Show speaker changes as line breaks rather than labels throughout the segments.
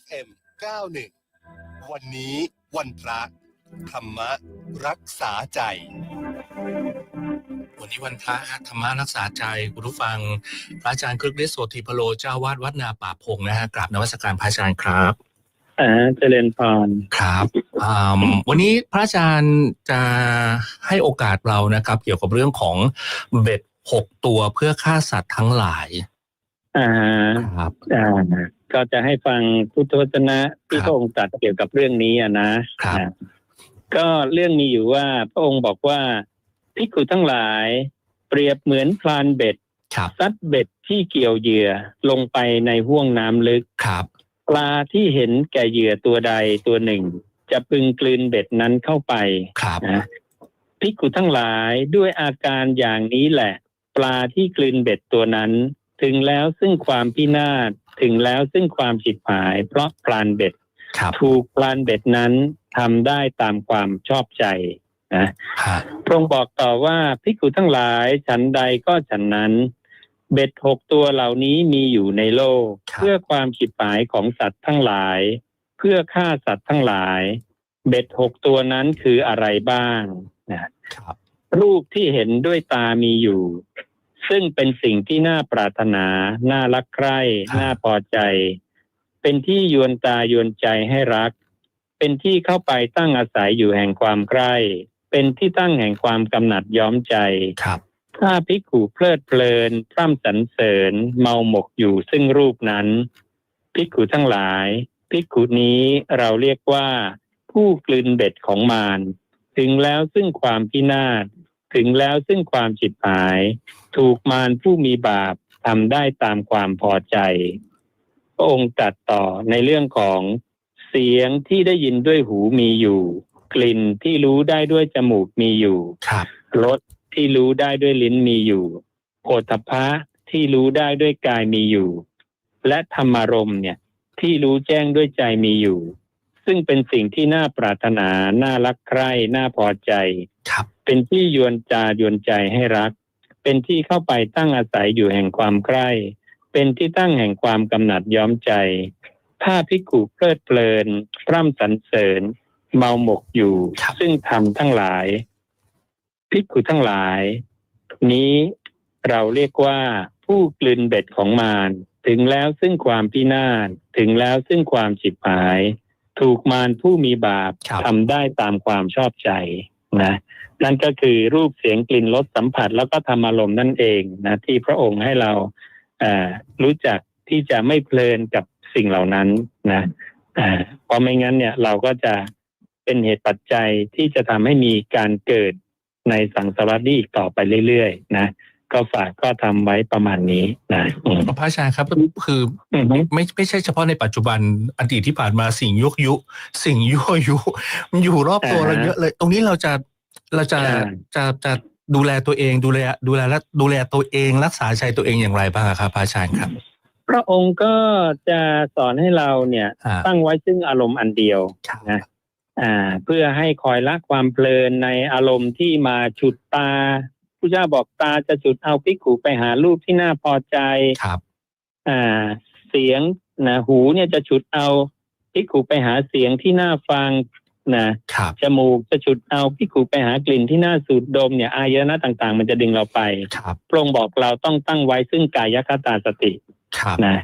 FM 91 วันนี้วันพระธรรมรักษาใจ
วันนี้วันพระฮะธรรมารักษาใจคุณผู้ฟัง พระอาจารย์ครึกฤทธิ์โสธีพโลเจ้าวาดวัดนาป่าพงนะฮะกราบนวัสการพระอาจารย์ครับ
อ่าเจริญพร
ครับอ่าวันนี้พระอาจารย์จะให้โอกาสเรานะครับ เกี่ยวกับเรื่องของเบ็ดหกตัวเพื่อฆ่าสัตว์ทั้งหลาย
อ่า
ครับ
อ่า ก็จะให้ฟังพุทธวจนะที่
ครับ
พระองค์ตรัสเกี่ยวกับเรื่องนี้อะนะครับนะก็เรื่องมีอยู่ว่าพระองค์บอกว่าภิกขุทั้งหลาย เปรียบเหมือนพลานเบ็ด
ครับ
ซัดเบ็ดที่เกี่ยวเหยื่อลงไปในห้วงน้ำลึก
ครับ
ปลาที่เห็นแก่เหยื่อตัวใดตัวหนึ่ง จะพึงกลืนเบ็ดนั้นเข้าไป
ครับ
นะภิกขุทั้งหลายด้วยอาการอย่างนี้แหละ ปลาที่กลืนเบ็ดตัวนั้น ถึงแล้วซึ่งความพินาศ ถึงแล้วซึ่งความฉิบหาย เพราะพลานเบ็ด
ครับ
ถูกพลานเบ็ดนั้นทำได้ตามความชอบใจนะ
ฮะ
พระองค์บอกต่อว่าภิกขุทั้งหลายฉันใดก็ฉันนั้น เบ็ดหกตัวเหล่านี้มีอยู่ในโลก เพื่อความฉิบหายของสัตว์ทั้งหลาย เพื่อฆ่าสัตว์ทั้งหลาย เบ็ดหกตัวนั้นคืออะไรบ้างนะ
ครับ
รูปที่เห็นด้วยตามีอยู่ ซึ่งเป็นสิ่งที่น่าปรารถนา น่ารักใคร่ น่าพอใจ เป็นที่ยวนตายวนใจให้รัก เป็นที่เข้าไปตั้งอาศัยอยู่แห่งความใคร่เป็นที่ตั้งแห่งความกำหนัดย้อมใจ
ครับ
ถ้าภิกขุเพลิดเพลิน พร่ำสรรเสริญ เมาหมกอยู่ซึ่งรูปนั้นภิกขุทั้งหลายภิกขุนี้เราเรียกว่า ผู้กลืนเบ็ดของมารถึงแล้วซึ่งความพินาศ ถึงแล้วซึ่งความฉิบหาย ถูกมารผู้มีบาปทำได้ตามความพอใจ พระองค์ตรัดต่อในเรื่องของเสียงที่ได้ยินด้วยหูมีอยู่ กลิ่นที่รู้ได้ด้วยจมูกมีอยู่
ครับ
รสที่รู้ได้ด้วยลิ้นมีอยู่โผฏฐัพพะที่รู้ได้ด้วยกายมีอยู่ และธรรมารมณ์เนี่ยที่รู้แจ้งด้วยใจมีอยู่ ซึ่งเป็นสิ่งที่น่าปรารถนา น่ารักใคร่ น่าพอใจ
ครับ
เป็นที่ยวนจายวนใจให้รัก เป็นที่เข้าไปตั้งอาศัยอยู่แห่งความใคร่เป็นที่ตั้งแห่งความกำหนัดย้อมใจ ถ้าพิกุเพลิดเพลินพร่ำสรรเสริญ เมาหมกอยู่
ครับ
ซึ่งทำทั้งหลาย พิกขุทั้งหลาย นี้เราเรียกว่าผู้กลืนเบ็ดของมารถึงแล้วซึ่งความพินาศถึงแล้วซึ่งความฉิบหาย ถูกมารผู้มีบาป
ครับ
ทำได้ตามความชอบใจนะนั่นก็คือรูปเสียงกลิ่นรสสัมผัสแล้วก็ธรรมอารมณ์นั่นเองนะที่พระองค์ให้เราเอ่อรู้จักที่จะไม่เพลินกับสิ่งเหล่านั้นนะอ่าเพราะไม่งั้นเนี่ยเราก็จะเป็นเหตุปัจจัยที่จะทำให้มีการเกิดในสังสารวัฏนี้อีกต่อไปเรื่อยๆนะ ก็ฝากก็ทำไว้ประมาณนี้นะอืม
พระอาจารย์ครับคือ
อือฮึ
ไม่ไม่ใช่เฉพาะในปัจจุบันอดีตที่ผ่านมาสิ่งยุกยุ สิ่งยั่วยุมันอยู่รอบตัวเราเยอะเลย ตรงนี้เราจะเราจะ
ใช่
จะจะดูแลตัวเองดูแลดูแลและดูแลตัวเอง รักษาใจตัวเองอย่างไรบ้างอะครับพระอาจารย์ครับ
พระองค์ก็จะสอนให้เราเนี่ย
อ่า
ตั้งไว้ซึ่งอารมณ์อันเดียว
ครับ
นะอ่า เพื่อให้คอยละความเพลินในอารมณ์ที่มาฉุดตา ผู้เจ้าบอกตาจะฉุดเอาพิกขูไปหารูปที่น่าพอใจ
ครับ
อ่า เสียงนะหูเนี่ยจะฉุดเอาพิกขูไปหาเสียงที่น่าฟังนะครับจมูกจะฉุดเอาพิกขูไปหากลิ่นที่น่าสูดดมเนี่ยอายตนะต่างๆ มันจะดึงเราไป
ครับ
พระองค์บอกเราต้องตั้งไว้ซึ่งกายคตาสติ
ครับ
นะ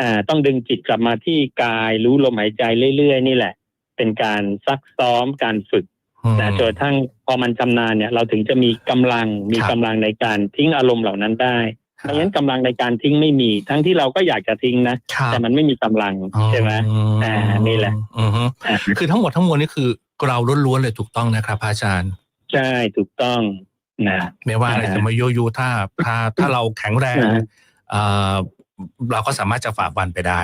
อ่าต้องดึงจิตกลับมาที่กายรู้ลมหายใจเรื่อยๆ นี่แหละ เป็นการซักซ้อมการฝึก
อืม
นะจนกระทั่งพอมันชำนาญเนี่ย เราถึงจะมีกำลังมี
ครับ
กำลังในการทิ้งอารมณ์เหล่านั้นได้ไม่งั้นกำลังในการทิ้งไม่มี ทั้งที่เราก็อยากจะทิ้งนะ
ครับ
แต่มันไม่มีกำลังใช่ไหมอ่านี่แหละ
อือฮึ
อ่า
คือทั้งหมดทั้งมวลนี่คือเราล้วนๆเลยถูกต้องนะครับพระอาจารย์
ใช่ถูกต้องนะ
ไม่ว่าอะไร
อ่า
จะมาโยโย่ถ้าถ้าถ้าเราแข็งแรง
อ่า
เอ่อเราก็สามารถจะฝ่าฟันไปได้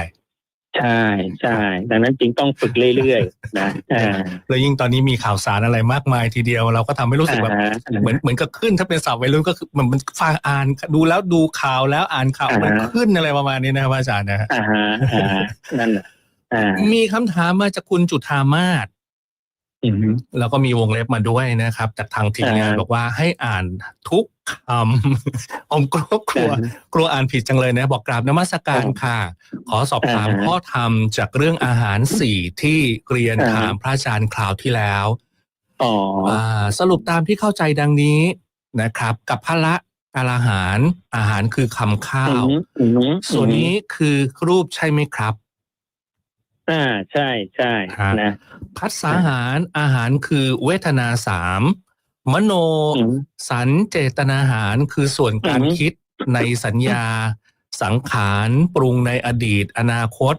ใช่ใช่ดังนั้นจึงต้องฝึกเรื่อยๆนะอ่า
แล้วยิ่งตอนนี้มีข่าวสารอะไรมากมายทีเดียวเราก็ทำให้รู้สึกแบบ
อ่าฮะ
เหมือนเหมือนกับขึ้นถ้าเป็นสาววัยรุ่นก็คือเหมือนมันฟังอ่านดูแล้วดูข่าวแล้วอ่านข่าว
อ่าฮะ
มันขึ้นอะไรประมาณนี้นะครับอาจารย์นะฮะ
อ่าฮะอ่าฮะนั่นแหละอ่า
มีคำถามมาจากคุณจุธามาศ
อืม
แล้วก็มีวงเล็บมาด้วยนะครับ จากทางทีมงาน
อ่า
บอกว่าให้อ่านทุกคำผมกลัวกลัวกลัวอ่านผิดจังเลยนะ บอกกราบนมัสการค่ะ ขอสอบถาม
อ่าฮะ
ข้อธรรมจากเรื่องอาหารสี่ที่เรียน
อ่าฮะ
ถามพระอาจารย์คราวที่แล้ว
อ๋อ
อ่าสรุปตามที่เข้าใจดังนี้นะครับ กับพระละการอาหารอาหารคือคำข้า
อื
ว
มอืม
ส่วนนี้คือรูปใช่ไหมครับ
อ่าใช่ใช่
ฮะ
นะ
พัสสาหารอาหารคือเวทนาสามมโน
อืม
สันเจตนาหารคือส่วนการ
อือฮึ
คิดในสัญญา สังขารปรุงในอดีต อนาคต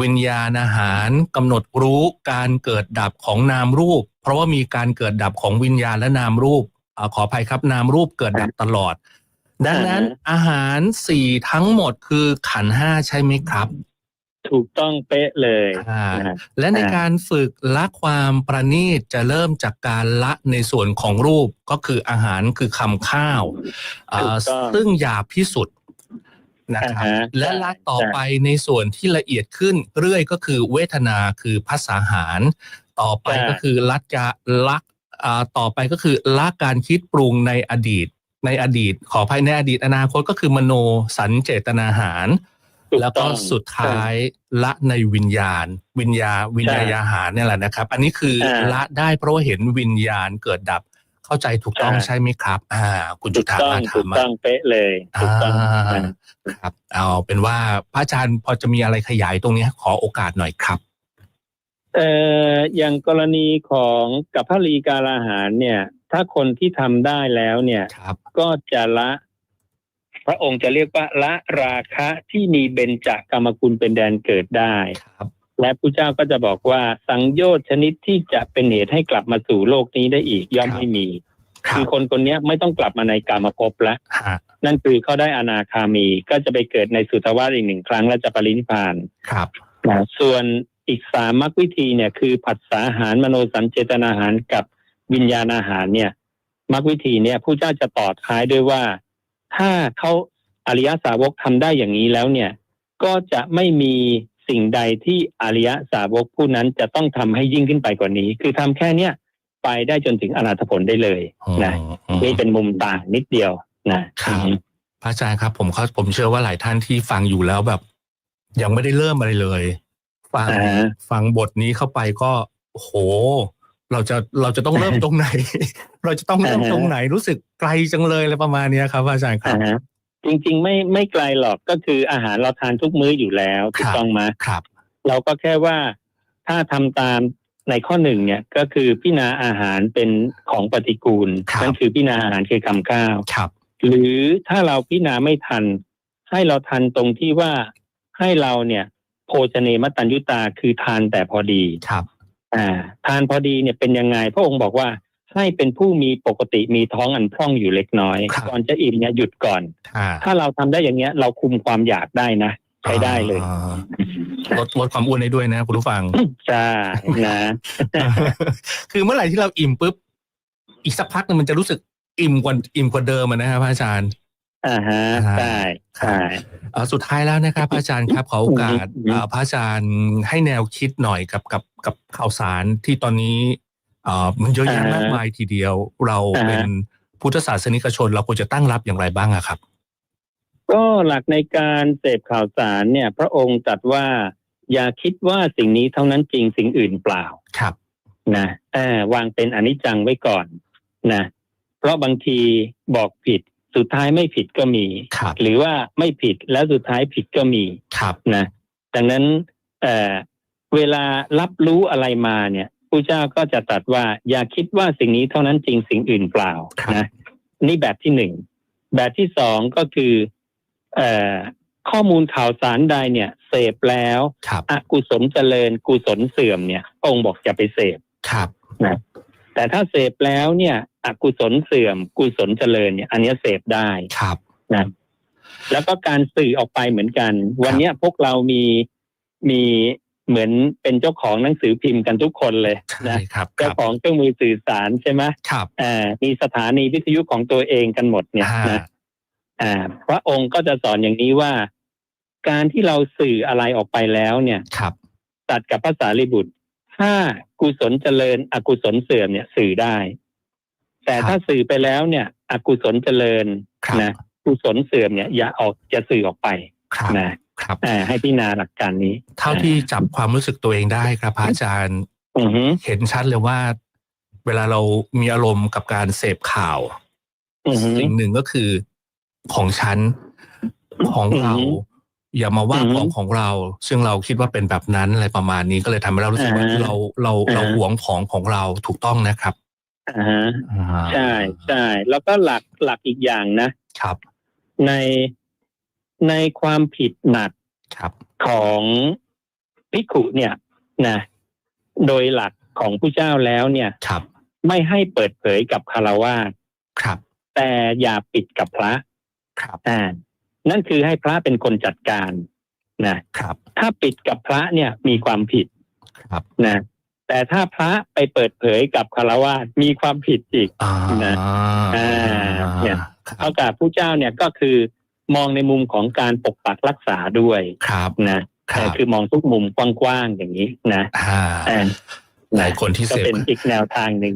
วิญญาณอาหารกำหนดรู้การเกิดดับของนามรูป เพราะว่ามีการเกิดดับของวิญญาณและนามรูปอาขออภัยครับนามรูปเกิดดับตลอด ดังนั้นอาหารสี่ทั้งหมดคือขันธ์ห้าใช่ไหมครับ
ถูกต้องเป๊ะเลย
อ่า
นะ
และใน
อ่า
การฝึกละความประณีตจะเริ่มจากการละในส่วนของรูปก็คืออาหารคือคำข้าวอ่า
ถูกต้อง
ซึ่งหยาบที่สุดนะครับ
อ่าฮะ
และละต่อไปในส่วนที่ละเอียดขึ้นเรื่อยก็คือเวทนาคือภาษาหาร ต่อไป
ใช่
ก็คือละกะละอ่าต่อไปก็คือละการคิดปรุงในอดีต ในอดีต ขออภัยในอดีตอนาคตก็คือมโนสัญเจตนาหาร
ถูก
แล้วก็
ต้อง
สุดท้ายละในวิญญาณ วิญญาวิญญาณอาหารเนี่ยแหละนะครับ อันนี้คืออาละได้เพราะว่าเห็นวิญญาณเกิดดับเข้าใจถูกต้อง
อ่า
ใช่ไหมครับ อ่า คุณจุ
ถูก
ธา
ต้อง
มา
ถู
ถากมมา
ต้องเป๊ะเลยถูกต้อง
อ่า
นะครับ
เอาเป็นว่าพระอาจารย์พอจะมีอะไรขยายตรงนี้ขอโอกาสหน่อยครับ
เอ่ออย่างกรณีของกับพรีการอาหารเนี่ย ถ้าคนที่ทำได้แล้วเนี่ย
ครับ
ก็จะละพ ระองค์จะเรียกว่าละราคะที่มีเบญจากรรมคุณเป็นแดนเกิดได้
ครับ
และพระเจ้าก็จะบอกว่าสังโยชน์ชนิดที่จะเป็นเหตุให้กลับมาสู่โลกนี้ได้อีกย่อม
ครับ
ไม่มี
ครั
คื
บ
อคนคนเนี้ยไม่ต้องกลับมาในกามภพแล้ว
ฮะ
นั่นคือเขาได้อนาคามีก็จะไปเกิดในสุทวาสอีกหนึ่งครั้งและจะปรินิพพาน
ครับ
นะส่วนอีกสามมรรควิธีเนี่ยคือผัสสาหารมโนสัญเจตนาหารกับวิญญาณอาหารเนี่ยมรรควิธีเนี่ยผู้เจ้าจะต่อท้ายด้วยว่า ถ้าเขาอริยสาวกทำได้อย่างนี้แล้วเนี่ย ก็จะไม่มีสิ่งใดที่อริยสาวกผู้นั้นจะต้องทำให้ยิ่งขึ้นไปกว่านี้ คือทำแค่เนี้ยไปได้จนถึงอนาถผลได้เลยนะ
อืม
นี่เป็นมุมต่างนิดเดียวนะครับ
พระอาจารย์ครับผมเขาผมเชื่อว่าหลายท่านที่ฟังอยู่แล้วแบบ ยังไม่ได้เริ่มอะไรเลย ฟัง
อ่า
ฟังบทนี้เข้าไปก็โห เราจะเราจะต้องเริ่มตรงไหน เราจะต้องเริ่ม
อ่าฮะ
ตรงไหนรู้สึกไกลจังเลยอะไรประมาณเนี้ยครับพระอาจารย์ครับ
อ่าฮะจริง ๆ ไม่ไม่ไกลหรอกก็คืออาหารเราทานทุกมื้ออยู่แล้วถู
ค
ก
รับ
ต้องไหม
ครับ
เราก็แค่ว่าถ้าทำตามในข้อหนึ่งเนี่ยก็คือพิจารณาอาหารเป็นของปฏิกูล
ครับ
นั่นคือพิจารณาอาหารคือคำข้าว
ครับ
หรือถ้าเราพิจารณาไม่ทัน ให้เราทันตรงที่ว่าให้เราเนี่ย โภชเนมตัญยุตาคือทานแต่พอดี
ครับ
อ่าทานพอดีเนี่ยเป็นยังไง พระองค์บอกว่าให้เป็นผู้มีปกติมีท้องอันพร่องอยู่เล็กน้อย
ครับ
ก่อนจะอิ่มเนี่ยหยุดก่อน
อ่า
ถ้าเราทำได้อย่างเงี้ย เราคุมความอยากได้นะใช้ได้เลย
อ่าลดลดความอ้วนได้ด้วยนะคุณผู้ฟัง
ใช่นะ
คือเมื่อไหร่ที่เราอิ่มปุ๊บอีกสักพักหนึงมันจะรู้สึกอิ่มกว่าอิ่มกว่าเดิมอะนะครับพระอาจารย์
อ่าฮะ
อ่า
ใช่ใช่
เอ่อสุดท้ายแล้วนะครับพระอาจารย์ครับขอโอกาส
อืม
เอ่อพระอาจารย์ให้แนวคิดหน่อยกับกับกับข่าวสารที่ตอนนี้เอ่อมันเยอะแยะมากมายทีเดียว เราเป็นพุทธศาสนิกชน เราควรจะตั้งรับอย่างไรบ้างอะครับ
ก็หลักในการเสพข่าวสารเนี่ย พระองค์ตรัดว่า อย่าคิดว่าสิ่งนี้เท่านั้นจริงสิ่งอื่นเปล่า
ครับ
นะเออวางเป็นอนิจจังไว้ก่อนนะ เพราะบางทีบอกผิด สุดท้ายไม่ผิดก็มี
ครับ
หรือว่าไม่ผิดแล้วสุดท้ายผิดก็มี
ครับ
นะดังนั้นเอ่อเวลารับรู้อะไรมาเนี่ยผู้เจ้าก็จะตรัสว่าอย่าคิดว่าสิ่งนี้เท่านั้นจริงสิ่งอื่นเปล่า
ครับ
นะนี่แบบที่หนึ่งแบบที่สองก็คือเอ่อข้อมูลข่าวสารใดเนี่ย เสพแล้ว
ครับ
อกุศลเจริญกุศลเสื่อมเนี่ยพระองค์บอกอย่าไปเสพ
ครับ
นะแต่ถ้าเสพแล้วเนี่ย อกุศลเสื่อม กุศลเจริญเนี่ยอันเนี้ยเสพได้
ครับ
นะแล้วก็การสื่อออกไปเหมือนกัน วันเนี้ยพวกเรามีมีเหมือนเป็นเจ้าของหนังสือพิมพ์กันทุกคนเลย
ใช่
นะครับเจ้าของเครื่องมือสื่อสารใช่ไหม
ครับ
เอ่อมีสถานีวิทยุของตัวเองกันหมดเนี่ย
อ่า
นะอ่า พระองค์ก็จะสอนอย่างนี้ว่า การที่เราสื่ออะไรออกไปแล้วเนี่ย
ครับ
ตัดกับภาษาลิบุตรใถ้ากุศลเจริญ อกุศลเสื่อมเนี่ยสื่อได้ แต่ถ้าสื่อไปแล้วเนี่ย อกุศลเจริญ
ครับ
นะกุศลเสื่อมเนี่ย อย่าออกจะสื่อออกไป
ครับ
นะครับอ่าให้พิจารณาหลักการนี้
เท่าที่จับความรู้สึกตัวเองได้ครับพระอาจารย์
อือฮึ
เห็นชัดเลยว่า เวลาเรามีอารมณ์กับการเสพข่าว
อือฮึ
สิ่งหนึ่งก็คือของฉันของเรา
อือฮึ
อย่ามาว่า
อือฮึ
ของของเรา ซึ่งเราคิดว่าเป็นแบบนั้นอะไรประมาณนี้ก็เลยทำให้เรารู้สึกว่า
อ่าฮะ
เราเราเรา
อ่าฮะ
หวงของของเราถูกต้องนะครับ
อ่าฮะ
อ่า
ใช่ใช่แล้วก็หลักหลักอีกอย่างนะ
ครับ
ในในความผิดหนัก
ครับ
ของภิกขุเนี่ยนะโดยหลักของผู้เจ้าแล้วเนี่ย
ครับ
ไม่ให้เปิดเผยกับคารวาส
ครับ
แต่อย่าปิดกับพระ
ครับ
อ่านั่นคือให้พระเป็นคนจัดการนะครับ ถ้าปิดกับพระเนี่ยมีความผิด
ครับ
นะ แต่ถ้าพระไปเปิดเผยกับคารวาสมีความผิดอีก
อ่า
นะอ่าเนี่ย
ครั
เท่า
บ
กับผู้เจ้าเนี่ยก็คือมองในมุมของการปกปักรักษาด้วย
ครับ
นะครับแต่คือมองทุกมุมกว้างๆอย่างนี้นะ
อ่า
อ่า
หลายคนที่
ก็
เสพ
เป็นอีกแนวทางหนึ่ง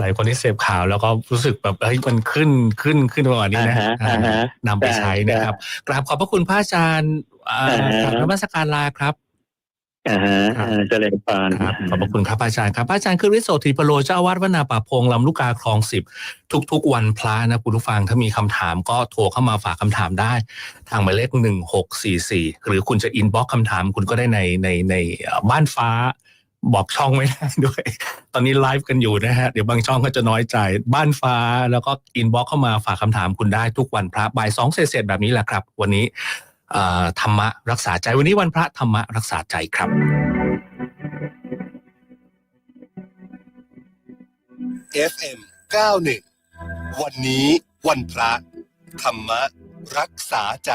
หลายคนที่เสพข่าวแล้วก็รู้สึกแบบเฮ้ยมันขึ้นขึ้นขึ้นประมาณนี้นะ
อ่าฮะอ่าฮะ
นำไปใช้นะครับกราบขอบพระคุณพระอาจารย์อ่า
อ่าฮะ
กราบนมัสการลาครับ
อ่าฮะ
ครับ
อ่าเจริญพร
ครับขอบพระคุณครับอาจารย์ครับอาจารย์คือริโสธีพโลเจ้าอาวาดวนาป่าพงลำลูกกาคลองสิบทุก ๆ วันพระนะคุณผู้ฟังถ้ามีคำถามก็โทรเข้ามาฝากคำถามได้ ทางหมายเลขหนึ่งหกสี่สี่หรือคุณจะอินบ็อกคำถามคุณก็ได้ในในในเอ่อบ้านฟ้าบอกช่องไม่ได้ด้วย ตอนนี้ไลฟ์กันอยู่นะฮะ เดี๋ยวบางช่องก็จะน้อยใจ บ้านฟ้าแล้วก็อินบ็อกเข้ามาฝากคำถามคุณได้ทุกวันพระบ่ายสองเศษๆแบบนี้แหละครับ วันนี้เอ่อ ธรรมะรักษาใจวันนี้วันพระธรรมะรักษาใจครับ
FM 91 วันนี้วันพระ ธรรมะรักษาใจ